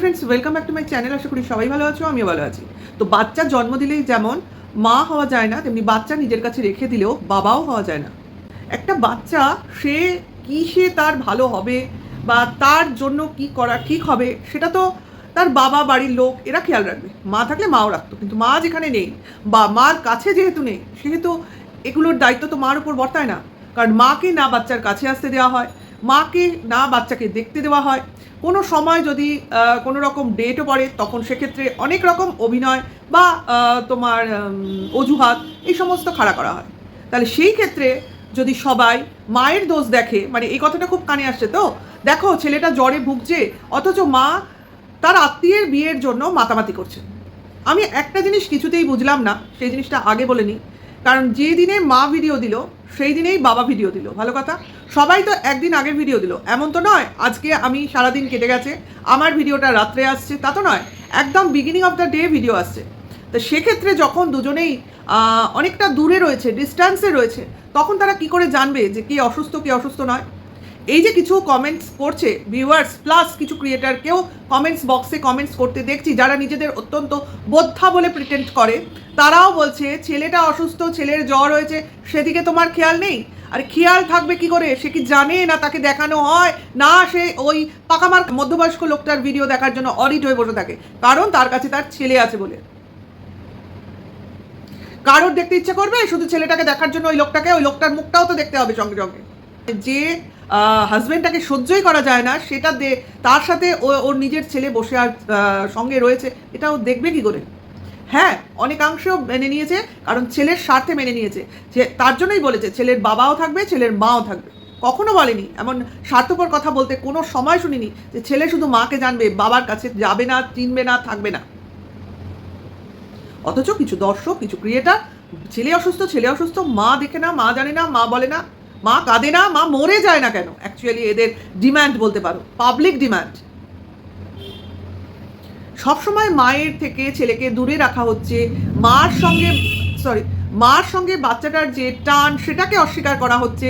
Friends welcome back to my channel আশা করি সবাই ভালো আছো, আমিও ভালো আছি। তো বাচ্চা জন্ম দিলেই যেমন মা হওয়া যায় না, তেমনি বাচ্চা নিজের কাছে রেখে দিলেও বাবাও হওয়া যায় না। একটা বাচ্চা, সে কি সে তার ভালো হবে বা তার জন্য কি করা ঠিক হবে, সেটা তো তার বাবা বাড়ির লোক, এরা খেয়াল রাখবে। মা থাকলে মাও রাখতো, কিন্তু মা যেখানে নেই বা মার কাছে যেহেতু নেই, সেহেতু এগুলোর দায়িত্ব তো মার উপর বর্তায় না। কারণ মাকে না বাচ্চার কাছে আসতে দেওয়া হয় মাকে না বাচ্চাকে দেখতে দেওয়া হয়। কোনো সময় যদি কোনো রকম ডেটও পড়ে, তখন সেক্ষেত্রে অনেক রকম অভিনয় বা তোমার অজুহাত, এই সমস্ত খাড়া করা হয়। তাহলে সেই ক্ষেত্রে যদি সবাই মায়ের দোষ দেখে মানে এই কথাটা খুব কানে আসছে তো, দেখো ছেলেটা জ্বরে ভুগছে, অথচ মা তার আত্মীয়ের বিয়ের জন্য মাতামাতি করছে। আমি একটা জিনিস কিছুতেই বুঝলাম না, সেই জিনিসটা আগে বলে নিই কারণ যে দিনে মা ভিডিও দিল সেই দিনেই বাবা ভিডিও দিল, ভালো কথা? সবাই তো একদিন আগে ভিডিও দিল। এমন তো নয়, আজকে আমি সারাদিন কেটে গেছে, আমার ভিডিওটা রাত্রে আসছে, তা তো নয়, একদম beginning of the day video আসছে। তো সেক্ষেত্রে যখন দুজনেই অনেকটা দূরে রয়েছে ডিস্ট্যান্সে রয়েছে, তখন তারা কি করে জানবে যে কে অসুস্থ কে অসুস্থ নয়? এই যে কিছু কমেন্টস করছে ভিউয়ার্স প্লাস কিছু ক্রিয়েটারকেও কমেন্টস বক্সে কমেন্টস করতে দেখছি, যারা নিজেদের অত্যন্ত বোদ্ধা বলে প্রিটেন্ড করে, তারাও বলছে, ছেলেটা অসুস্থ, ছেলের জ্বর হয়েছে, সেদিকে তোমার খেয়াল নেই? আর খেয়াল থাকবে কি করে? সে কি জানে না তাকে দেখানো হয়? না, সে ওই পাকামার মধ্যবয়স্ক লোকটার ভিডিও দেখার জন্য অডিট হয়ে বসে থাকে, কারণ তার কাছে তার ছেলে আছে বলে। কারোর দেখতে ইচ্ছে করবে? শুধু ছেলেটাকে দেখার জন্য ওই লোকটাকে? ওই লোকটার মুখটাও তো দেখতে হবে সঙ্গে সঙ্গে। যে হাজবেন্ডটাকে সহ্যই করা যায় না, সেটা দে, তার সাথে ও- ওর নিজের ছেলে বসে আর সঙ্গে রয়েছে এটা ও দেখবে কী করে? হ্যাঁ অনেকাংশেও মেনে নিয়েছে, কারণ ছেলের স্বার্থে মেনে নিয়েছে। যে, তার জন্যই বলেছে, ছেলের বাবাও থাকবে, ছেলের মাও থাকবে। কখনো বলেনি, এমন স্বার্থপর কথা বলতে কোনো সময় শুনিনি যে ছেলে শুধু মাকে জানবে, বাবার কাছে যাবে না, চিনবে না, থাকবে না। অথচ কিছু দর্শক, কিছু ক্রিয়েটার, ছেলে অসুস্থ ছেলে অসুস্থ, মা দেখে না, মা জানে না, মা বলে না মা কাঁদে না, মা মরে যায় না কেন? অ্যাকচুয়ালি এদের ডিম্যান্ড বলতে পারো পাবলিক ডিম্যান্ড সবসময় মায়ের থেকে ছেলেকে দূরে রাখা হচ্ছে। মার সঙ্গে সরি মার সঙ্গে বাচ্চাটার যে টান সেটাকে অস্বীকার করা হচ্ছে।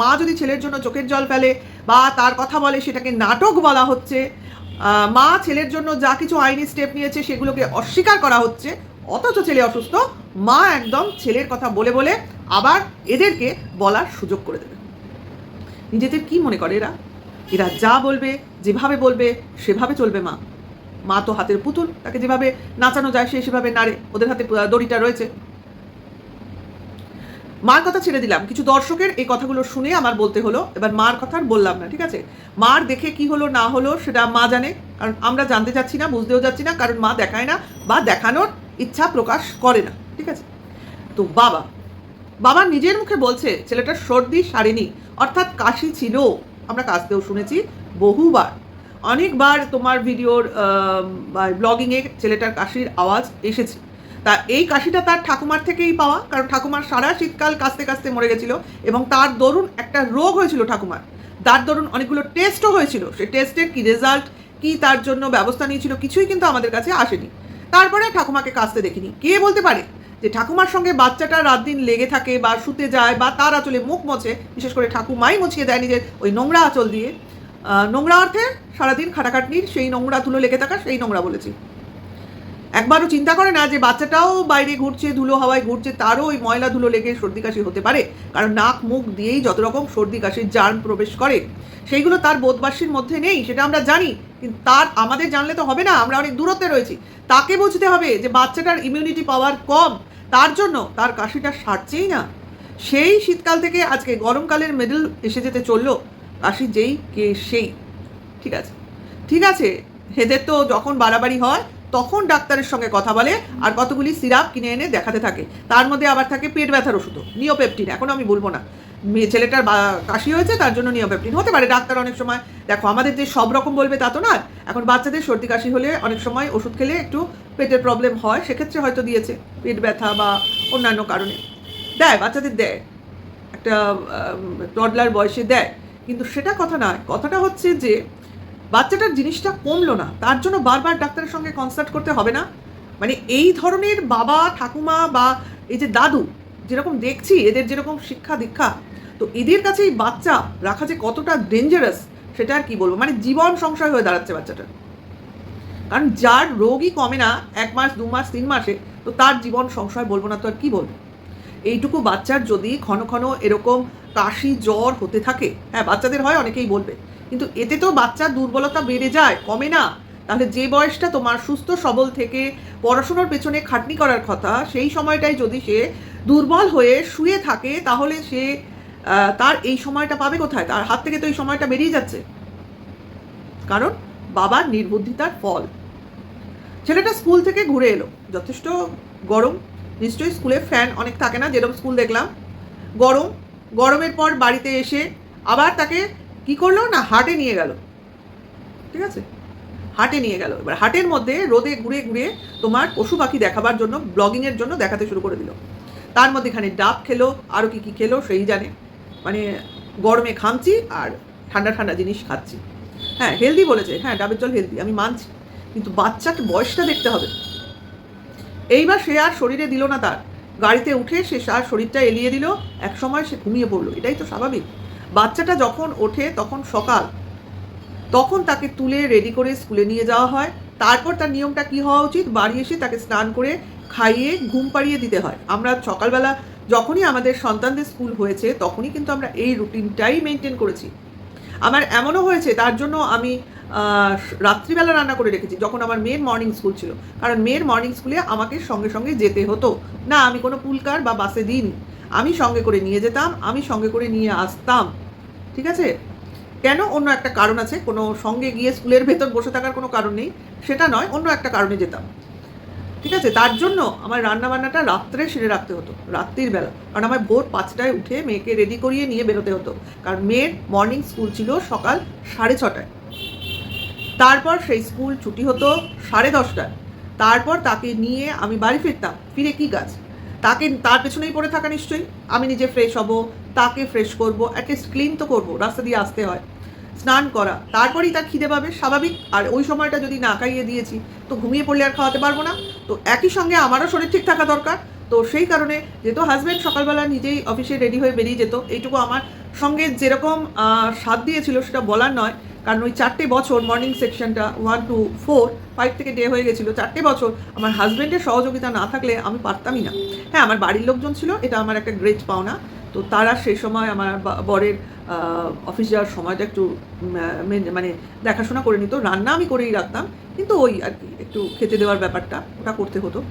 মা যদি ছেলের জন্য চোখের জল ফেলে বা তার কথা বলে সেটাকে নাটক বলা হচ্ছে মা ছেলের জন্য যা কিছু আইনি স্টেপ নিয়েছে সেগুলোকে অস্বীকার করা হচ্ছে। অথচ ছেলে অসুস্থ, মা একদম ছেলের কথা বলে বলে আবার এদেরকে বলার সুযোগ করে দেবে। নিজেদের কি মনে করে এরা? এরা যা বলবে, যেভাবে বলবে, সেভাবে চলবে মা। মা তো হাতের পুতুল, তাকে যেভাবে নাচানো যায়, সে সেভাবে নাড়ে। ওদের হাতে দড়িটা রয়েছে। মার কথা ছেড়ে দিলাম। কিছু দর্শকের এই কথাগুলো শুনে আমার বলতে হলো। এবার মার কথা আর বললাম না, ঠিক আছে? মার দেখে কি হলো, না হলো, সেটা মা জানে। কারণ আমরা জানতে চাচ্ছি না, বুঝতেও যাচ্ছি না, কারণ মা দেখায় না বা দেখানোর ইচ্ছা প্রকাশ করে না, ঠিক আছে? তো বাবা বাবা নিজের মুখে বলছে ছেলেটার সর্দি, সারেনি, অর্থাৎ কাশি ছিল। আমরা কাশতেও শুনেছি বহুবার। অনেকবার তোমার ভিডিওর ব্লগিংয়ে ছেলেটার কাশির আওয়াজ এসেছে। তা এই কাশিটা তার ঠাকুমার থেকেই পাওয়া, কারণ ঠাকুমার সারা শীতকাল কাশতে কাশতে মরে গেছিল এবং তার দরুন একটা রোগ হয়েছিল ঠাকুমার। তার দরুন অনেকগুলো টেস্টও হয়েছিল। সেই টেস্টের কি রেজাল্ট কি তার জন্য ব্যবস্থা নিয়েছিল কিছুই কিন্তু আমাদের কাছে আসেনি। তারপরে ঠাকুমাকে কাশতে দেখিনি। কে বলতে পারে? যে ঠাকুমার সঙ্গে বাচ্চাটা রাত দিন লেগে থাকে বা শুতে যায় বা তার আঁচলে মুখ মোছে, বিশেষ করে ঠাকুমাই মুছিয়ে দেয় নিজের ওই নোংরা আঁচল দিয়ে। নোংরা অর্থে সারাদিন খাটাখাটনির সেই নোংরা ধুলো লেগে থাকা, সেই নোংরা বলেছি। একবারও চিন্তা করে না যে বাচ্চাটাও বাইরে ঘুরছে, ধুলো হাওয়ায় ঘুরছে, তারও ওই ময়লা ধুলো লেগে সর্দি কাশি হতে পারে। কারণ নাক মুখ দিয়েই যত রকম সর্দি কাশির জার্ম প্রবেশ করে, সেইগুলো তার বোধবাসীর মধ্যে নেই, সেটা আমরা জানি। কিন্তু তার, আমাদের জানলে তো হবে না, আমরা অনেক দূরত্বে রয়েছি। তাকে বুঝতে হবে যে বাচ্চাটার ইমিউনিটি পাওয়ার কম তার জন্য তার কাশিটা সারছেই না। সেই শীতকাল থেকে আজকে গরমকালের মেডেল এসে যেতে চলল, কাশি যেই কে সেই। ঠিক আছে? ঠিক আছে, হেদের তো যখন বাড়াবাড়ি হয়, তখন ডাক্তারের সঙ্গে কথা বলে আর কতগুলি সিরাপ কিনে এনে দেখাতে থাকে। তার মধ্যে আবার থাকে পেট ব্যথার ওষুধও, নিওপেপটিন, এখন আমি বলব না। মেয়ে ছেলেটার কাশি হয়েছে, তার জন্য নিওপেপটিন হতে পারে। ডাক্তার অনেক সময়, দেখো, আমাদের যে সব রকম বলবে তা তো না, এখন বাচ্চাদের সর্দি কাশি হলে অনেক সময় ওষুধ খেলে একটু পেটের প্রবলেম হয়, সেক্ষেত্রে হয়তো দিয়েছে পেট ব্যথা বা অন্যান্য কারণে। দেয়, বাচ্চাদের দেয়। একটা টডলার বয়সে দেয়। কিন্তু সেটা কথা নয়, কথাটা হচ্ছে যে বাচ্চাটার জিনিসটা কমলো না, তার জন্য বারবার ডাক্তারের সঙ্গে কনসাল্ট করতে হবে না। মানে এই ধরনের বাবা, ঠাকুমা বা এই যে দাদু, যেরকম দেখছি, এদের যেরকম শিক্ষা দীক্ষা তো এদের কাছে এই বাচ্চা রাখা যে কতটা ডেঞ্জারাস সেটা আর কি বলব? মানে জীবন সংশয় হয়ে দাঁড়াচ্ছে বাচ্চাটার কারণ যার রোগই কমে না, এক মাস, দু মাস, তিন মাসে, তো তার জীবন সংশয় বলব না তো আর কি বলব? এইটুকু বাচ্চার যদি ক্ষণ ক্ষণ এরকম কাশি, জ্বর হতে থাকে হ্যাঁ বাচ্চাদের হয়, অনেকেই বলবে। কিন্তু এতে তো বাচ্চার দুর্বলতা বেড়ে যায়, কমে না। তাহলে যে বয়সটা তোমার সুস্থ, সবল থেকে পড়াশোনার পেছনে খাটনি করার কথা, সেই সময়টাই যদি সে দুর্বল হয়ে শুয়ে থাকে, তাহলে সে তার এই সময়টা পাবে কোথায়? তার হাত থেকে তো এই সময়টা বেরিয়ে যাচ্ছে। কারণ বাবার নির্বুদ্ধিতার ফল। ছেলেটা স্কুল থেকে ঘুরে এলো। যথেষ্ট গরম। নিশ্চয়ই স্কুলে ফ্যান অনেক থাকে না, যেরকম স্কুল দেখলাম। গরম। গরমের পর বাড়িতে এসে আবার তাকে কি করল না, হাটে নিয়ে গেল। ঠিক আছে? হাটে নিয়ে গেল। এবার হাটের মধ্যে রোদে ঘুরে ঘুরে তোমার পশু পাখি দেখাবার জন্য ব্লগিংয়ের জন্য দেখাতে শুরু করে দিল। তার মধ্যে এখানে ডাব খেলো। আরও কি কি খেলো, সেই জানে। মানে গরমে ঘামছি আর ঠান্ডা ঠান্ডা জিনিস খাচ্ছি। হ্যাঁ হেলদি বলেছে। হ্যাঁ ডাবের জল হেলদি আমি মানছি। কিন্তু বাচ্চাকে বয়সটা দেখতে হবে। এইবার সে আর শরীরে দিল না তার। গাড়িতে উঠে সে আর শরীরটা এলিয়ে দিল। এক সময় সে ঘুমিয়ে পড়ল। এটাই তো স্বাভাবিক। বাচ্চাটা যখন ওঠে তখন সকাল। তখন তাকে তুলে রেডি করে স্কুলে নিয়ে যাওয়া হয়। তারপর তার নিয়মটা কি হওয়া উচিত? বাড়ি এসে তাকে স্নান করে খাইয়ে ঘুম পাড়িয়ে দিতে হয়। আমরা সকালবেলা যখনই আমাদের সন্তানদের স্কুল হয়েছে, তখনই কিন্তু আমরা এই রুটিনটাই মেনটেন করেছি। আমার এমনও হয়েছে, তার জন্য আমি রাত্রিবেলা রান্না করে রেখেছি, যখন আমার মেয়ের মর্নিং স্কুল ছিল। কারণ মেয়ের মর্নিং স্কুলে আমাকে সঙ্গে সঙ্গে যেতে হতো। না, আমি কোনো পুলকার বা বাসে দিন আমি সঙ্গে করে নিয়ে যেতাম, আমি সঙ্গে করে নিয়ে আসতাম। ঠিক আছে? কেন অন্য একটা কারণ আছে? কোনো সঙ্গে গিয়ে স্কুলের ভেতর বসে থাকার কোনো কারণ নেই। সেটা নয়, অন্য একটা কারণে যেতাম। ঠিক আছে? তার জন্য আমার রান্না বান্নাটা রাত্রে সেরে রাখতে হতো, রাত্রির বেলা। কারণ আমার ভোর পাঁচটায় উঠে মেয়েকে রেডি করিয়ে নিয়ে বেরোতে হতো। কারণ মেয়ের মর্নিং স্কুল ছিল সকাল সাড়ে ছটায়। তারপর সেই স্কুল ছুটি হতো সাড়ে দশটায়। তারপর তাকে নিয়ে আমি বাড়ি ফিরতাম। ফিরে কি কাজ? তাকে তার পেছনেই পড়ে থাকা নিশ্চয়ই। আমি নিজে ফ্রেশ হব, তাকে ফ্রেশ করব অ্যাটলিস্ট ক্লিন তো করব। রাস্তা দিয়ে আসতে হয়। স্নান করা, তারপরেই তার খিদে পাবে, স্বাভাবিক। আর ওই সময়টা যদি না খাইয়ে দিয়েছি, তো ঘুমিয়ে পড়লে আর খাওয়াতে পারব না। তো একই সঙ্গে আমারও শরীর ঠিক থাকা দরকার। তো সেই কারণে যেহেতু হাজব্যান্ড সকালবেলা নিজেই অফিসে রেডি হয়ে বেরিয়ে যেত, এইটুকু আমার সঙ্গে যেরকম সাথ দিয়েছিল সেটা বলার নয়। কারণ ওই চারটে বছর মর্নিং সেকশনটা ওয়ান টু ফোর ফাইভ থেকে ডে হয়ে গেছিল। চারটে বছর আমার হাজব্যান্ডের সহযোগিতা না থাকলে আমি পারতামই না। হ্যাঁ আমার বাড়ির লোকজন ছিল, এটা আমার একটা গ্রেট পাওনা। তো তারা সেই সময় আমার বরের অফিস যাওয়ার সময়টা একটু মেন- দেখাশোনা করে নিত। রান্না আমি করেই রাখতাম, কিন্তু ওই আর কি, একটু খেতে দেওয়ার ব্যাপারটা, ওটা করতে হতো।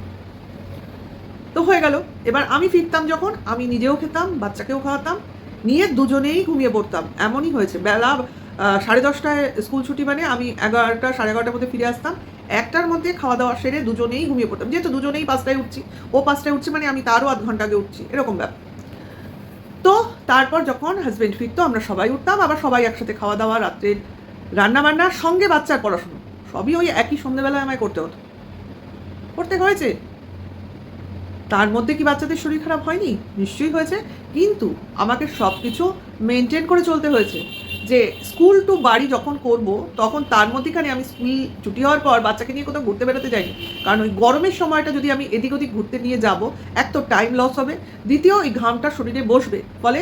তো হয়ে গেল। এবার আমি ফিরতাম যখন, আমি নিজেও খেতাম, বাচ্চাকেও খাওয়াতাম, নিয়ে দুজনেই ঘুমিয়ে পড়তাম। এমনই হয়েছে। বেলা সাড়ে দশটায় স্কুল ছুটি মানে আমি এগারোটা, সাড়ে এগারোটার মধ্যে ফিরে আসতাম। একটার মধ্যে খাওয়া দাওয়া সেরে দুজনেই ঘুমিয়ে পড়তাম। যেহেতু দুজনেই পাঁচটায় উঠছি, ও পাঁচটায় উঠছে মানে আমি তারও আধ ঘণ্টা আগে উঠছি। এরকম ব্যাপার। তো তারপর যখন হাজব্যান্ড ফিরতো, আমরা সবাই উঠতাম, আবার সবাই একসাথে খাওয়া দাওয়া রাত্রের রান্না বান্নার সঙ্গে বাচ্চার পড়াশুনো। সবই ওই একই সন্ধ্যেবেলায় আমায় করতে হতো। করতে হয়েছে। তার মধ্যে কি বাচ্চাদের শরীর খারাপ হয়নি? নিশ্চয়ই হয়েছে। কিন্তু আমাকে সব কিছু মেনটেন করে চলতে হয়েছে। যে স্কুল টু বাড়ি যখন করব, তখন তার মধ্যেখানে আমি স্কুল ছুটি হওয়ার পর বাচ্চাকে নিয়ে কোথাও ঘুরতে বেরোতে যাইনি। কারণ ওই গরমের সময়টা যদি আমি এদিক ওদিক ঘুরতে নিয়ে যাব, এক তো টাইম লস হবে, দ্বিতীয় ওই ঘামটা শরীরে বসবে, ফলে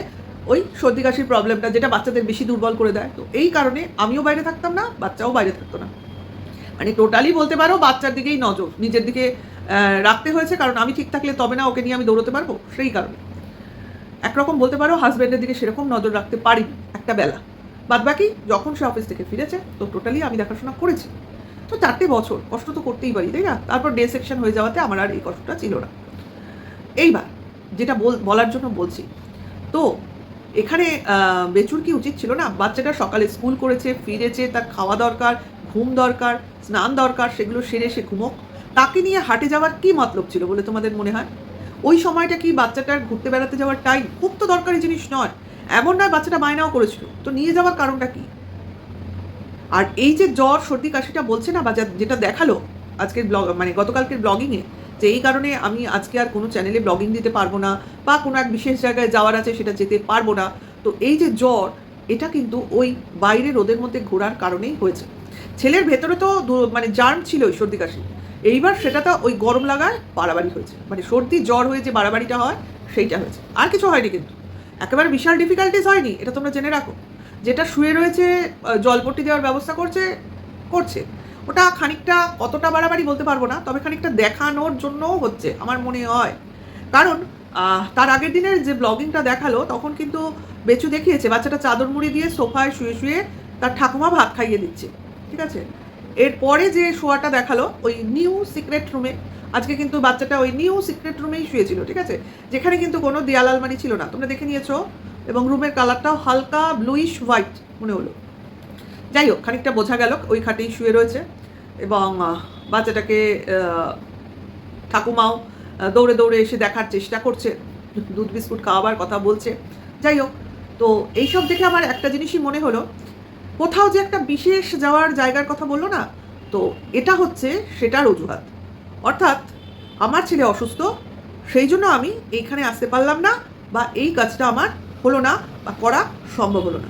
ওই সর্দি কাশির প্রবলেমটা যেটা বাচ্চাদের বেশি দুর্বল করে দেয়। তো এই কারণে আমিও বাইরে থাকতাম না, বাচ্চাও বাইরে থাকতো না। মানে টোটালি বলতে পারো বাচ্চার দিকেই নজর, নিজের দিকে রাখতে হয়েছে, কারণ আমি ঠিক থাকলে তবে না ওকে নিয়ে আমি দৌড়তে পারব, সেই কারণে। একরকম বলতে পারো হাজব্যান্ডের দিকে সেরকম নজর রাখতে পারি একটা বেলা। বাদ বাকি যখন সে অফিস থেকে ফিরেছে, তো টোটালি আমি দেখাশোনা করেছি। তো চারটে বছর কষ্ট তো করতেই পারি, তাই না? তারপর ডে সেকশন হয়ে যাওয়াতে আমার আর এই কষ্টটা ছিল না। এইবার যেটা বল- বলার জন্য বলছি, তো এখানে বেচুর কি উচিত ছিল না? বাচ্চাটা সকালে স্কুল করেছে, ফিরেছে, তার খাওয়া দরকার, ঘুম দরকার, স্নান দরকার, সেগুলো সেরে সে ঘুমোক। তাকে নিয়ে হাটে যাওয়ার কি মতলব ছিল বলে তোমাদের মনে হয়? ওই সময়টা কি বাচ্চাটার ঘুরতে বেড়াতে যাওয়ার টাইম খুব তো দরকারি জিনিস নয়। এমন নয় বাচ্চাটা বায়নাও করেছিল। তো নিয়ে যাওয়ার কারণটা কি? আর এই যে জ্বর, সর্দি, কাশিটা বলছে না, বা যেটা দেখাল আজকের ব্লগ মানে গতকালকের ব্লগিংয়ে, যে এই কারণে আমি আজকে আর কোনো চ্যানেলে ব্লগিং দিতে পারব না, বা কোনো এক বিশেষ জায়গায় যাওয়ার আছে সেটা যেতে পারব না। তো এই যে জ্বর, এটা কিন্তু ওই বাইরে রোদের মধ্যে ঘোরার কারণেই হয়েছে। ছেলের ভেতরে তো মানে জার্ম ছিল ওই সর্দি, কাশি। এইবার সেটা তো ওই গরম লাগায় বাড়াবাড়ি হয়েছে। মানে সর্দি, জ্বর হয়ে যে বাড়াবাড়িটা হয়, সেইটা হয়েছে। আর কিছু হয়নি কিন্তু। একেবারে বিশাল ডিফিকাল্টিস হয়নি, এটা তোমরা জেনে রাখো। যেটা শুয়ে রয়েছে জলপট্টি দেওয়ার ব্যবস্থা করছে করছে। ওটা খানিকটা, কতটা বাড়াবাড়ি বলতে পারব না, তবে খানিকটা দেখানোর জন্যও হচ্ছে, আমার মনে হয়। কারণ তার আগের দিনের যে ব্লগিংটা দেখাল, তখন কিন্তু বেচু দেখিয়েছে, বাচ্চাটা চাদর মুড়ি দিয়ে সোফায় শুয়ে শুয়ে তার ঠাকুমা ভাত খাইয়ে দিচ্ছে, ঠিক আছে? এরপরে যে শোয়াটা দেখাল, ওই নিউ সিক্রেট রুমে আজকে কিন্তু বাচ্চাটা ওই নিউ সিক্রেট রুমেই শুয়েছিল, ঠিক আছে? যেখানে কিন্তু কোনো দেয়াল আলমারি ছিল না। তোমরা দেখে নিয়েছো? এবং রুমের কালারটাও হালকা ব্লুইশ হোয়াইট মনে হলো। যাই হোক, খানিকটা বোঝা গেল ওই খাটেই শুয়ে রয়েছে। এবং বাচ্চাটাকে ঠাকুমাও দৌড়ে দৌড়ে এসে দেখার চেষ্টা করছে। দুধ বিস্কুট খাওয়াবার কথা বলছে। যাই হোক, তো এইসব দেখে আমার একটা জিনিসই মনে হলো কোথাও যে একটা বিশেষ যাওয়ার জায়গার কথা বলল না, তো এটা হচ্ছে সেটার অজুহাত। অর্থাৎ আমার ছেলে অসুস্থ, সেই জন্য আমি এইখানে আসতে পারলাম না বা এই কাজটা আমার হলো না বা করা সম্ভব হলো না।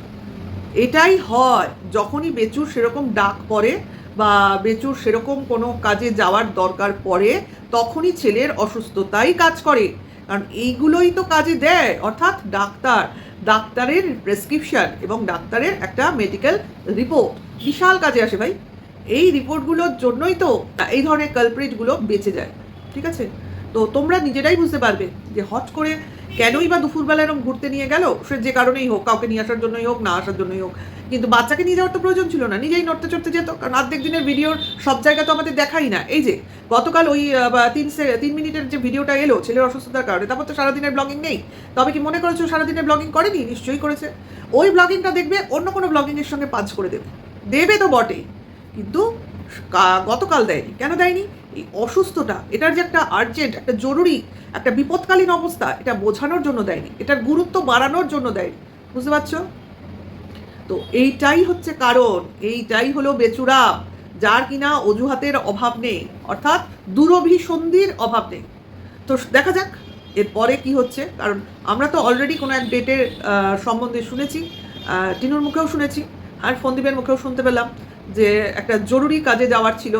এটাই হয়, যখনই বেচুর সেরকম ডাক পড়ে বা বেচুর সেরকম কোনো কাজে যাওয়ার দরকার পড়ে, তখনই ছেলের অসুস্থতাই কাজ করে। কারণ এইগুলোই তো কাজে দেয়, অর্থাৎ ডাক্তার। ডাক্তারের প্রেসক্রিপশান এবং ডাক্তারের একটা মেডিকেল রিপোর্ট বিশাল কাজে আসে ভাই। এই রিপোর্টগুলোর জন্যই তো এই ধরনের কালপ্রিটগুলো বেঁচে যায়। ঠিক আছে? তো তোমরা নিজেরাই বুঝতে পারবে যে হট করে কেনই বা দুপুরবেলা এরকম ঘুরতে নিয়ে গেল? সে যে কারণেই হোক, কাউকে নিয়ে আসার জন্যই হোক, না আসার জন্যই হোক। কিন্তু বাচ্চাকে নিয়ে যাওয়ার তো প্রয়োজন ছিল না, নিজেই নড়তে চড়তে যেত। কারণ অর্ধেক দিনের ভিডিওর সব জায়গা তো আমাদের দেখাই না। এই যে, গতকাল ওই তিন তিন মিনিটের যে ভিডিওটা এলো, ছেলের অসুস্থতার কারণে, তারপর তো সারাদিনের ব্লগিং নেই। তবে কি মনে করেছ সারাদিনের ব্লগিং করেনি? নিশ্চয়ই করেছে। ওই ব্লগিংটা দেখবে অন্য কোনো ব্লগিংয়ের সঙ্গে পাঁচ করে দেবে। দেবে তো বটেই। কিন্তু গতকাল দেয়নি। কেন দেয়নি? এই অসুস্থতা, এটার যে একটা আর্জেন্ট একটা জরুরি, একটা বিপদকালীন অবস্থা, এটা বোঝানোর জন্য দেয়নি। এটার গুরুত্ব বাড়ানোর জন্য দেয়নি। বুঝতে পারছ? তো এইটাই হচ্ছে কারণ, এইটাই হলো বেচুরা, যার কিনা অজুহাতের অভাব নেই, অর্থাৎ দুরভিসন্ধির অভাব নেই। তো দেখা যাক, এরপরে কি হচ্ছে, কারণ আমরা তো অলরেডি কোনো এক ডেটের সম্বন্ধে শুনেছি টিনুর মুখেও শুনেছি, আর ফন্দীপের মুখেও শুনতে পেলাম যে একটা জরুরি কাজে যাওয়ার ছিল।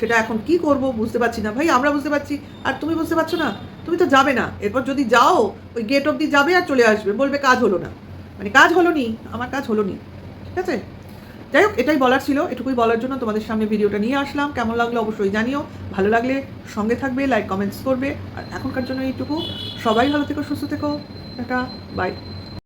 সেটা এখন কি করব বুঝতে পারছি না। ভাই, আমরা বুঝতে পারছি, আর তুমি বুঝতে পারছ না, তুমি তো যাবে না। এরপর যদি যাও, ওই গেট অবধি যাবে আর চলে আসবে, বলবে কাজ হলো না। মানে কাজ হলো নি, আমার কাজ হলো নি। ঠিক আছে? যাই হোক, এটাই বলার ছিল, এটুকুই বলার জন্য তোমাদের সামনে ভিডিওটা নিয়ে আসলাম। কেমন লাগল অবশ্যই জানিও। ভালো লাগলে সঙ্গে থাকবে লাইক কমেন্টস করবে। আর এখনকার জন্য এইটুকু। সবাই ভালো থেকো, সুস্থ থেকো। একটা বাই